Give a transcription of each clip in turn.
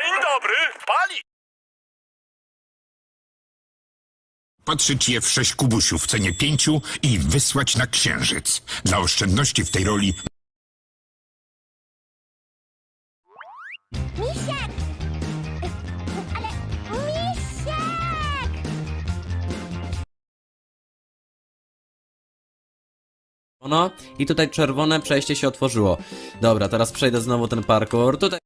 dobry, pali! Patrzeć je w sześć kubusiów w cenie pięciu i wysłać na księżyc. Dla oszczędności w tej roli Misiek! Ale misiek! No i tutaj czerwone przejście się otworzyło. Dobra, teraz przejdę znowu ten parkour. Tutaj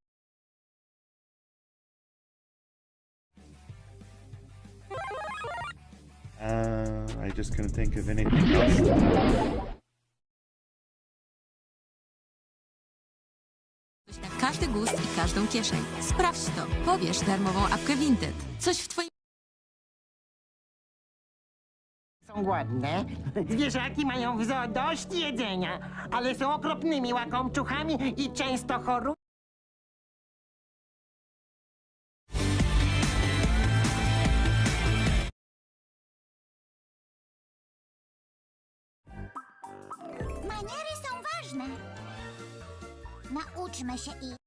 Uh, I just couldn't think of anything else. Na każdy gust i każdą kieszeń. Sprawdź to. Pobierz darmową apkę Vinted. Coś w twoim Są głodne. Zwierzaki mają w zoo dość jedzenia, ale są okropnymi łakomczuchami i często chorują. Maniery są ważne. Nauczmy się ich.